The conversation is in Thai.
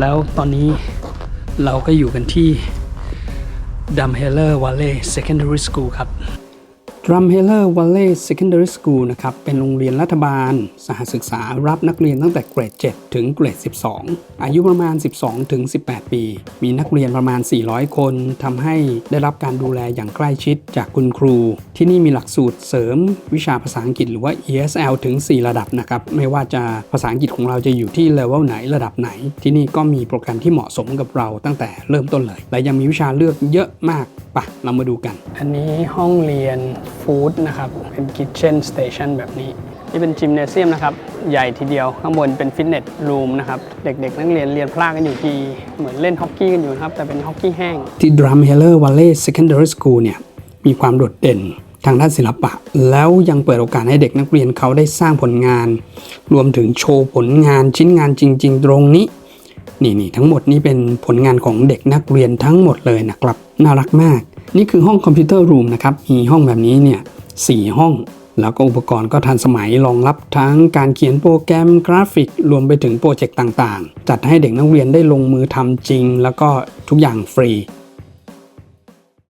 แล้วตอนนี้เราก็อยู่กันที่ดัมเฮเลอร์วาเล่ Secondary School ครับ Drumheller Valley Secondary School นะครับ เป็นโรงเรียนรัฐบาล สหศึกษารับนักเรียนตั้งแต่เกรด 7 ถึงเกรด 12 อายุประมาณ 12 ถึง 18 ปี มีนักเรียนประมาณ 400 คน ทำให้ได้รับการดูแลอย่างใกล้ชิดจากคุณครู ที่นี่มีหลักสูตรเสริมวิชาภาษาอังกฤษหรือว่า ESL ถึง 4 ระดับนะครับ ไม่ว่าจะภาษาอังกฤษของเราจะอยู่ที่เลเวลไหนระดับไหน ที่นี่ก็มีโปรแกรมที่เหมาะสมกับเราตั้งแต่เริ่มต้นเลย และยังมีวิชาเลือกเยอะมาก ปะเรามาดูกัน อันนี้ห้องเรียนฟู้ดนะครับ เป็นคิ t เช่นสเตชันแบบนี้ นี่เป็นจิมเนเซียมนะครับ ใหญ่ทีเดียว ข้างบนเป็นฟิตเนสรูมนะครับ เด็กๆ นักเรียนเรียนพลากันอยู่ทีเหมือนเล่นฮอกกี้กันอยู่นะครับ แต่เป็นฮอกกี้แห้ง ที่ Drumheller Valley Secondary School เนี่ย มีความโดดเด่นทางด้านศิลปะ แล้วยังเปิดโอกาสให้เด็กนักเรียนเขาได้สร้างผลงาน รวมถึงโชว์ผลงานชิ้นงานจริง ๆ ตรงนี้ นี่นี่ทั้งหมดนี้เป็นผลงานของเด็กนักเรียนทั้งหมดเลยนะครับ น่ารักมาก นี่คือห้องคอมพิวเตอร์รูมนะครับมีห้องแบบนี้เนี่ยสี่ห้อง แล้วก็อุปกรณ์ก็ทันสมัยรองรับทั้งการเขียนโปรแกรมกราฟิก รวมไปถึงโปรเจกต์ต่างๆ จัดให้เด็กนักเรียนได้ลงมือทำจริง แล้วก็ทุกอย่างฟรี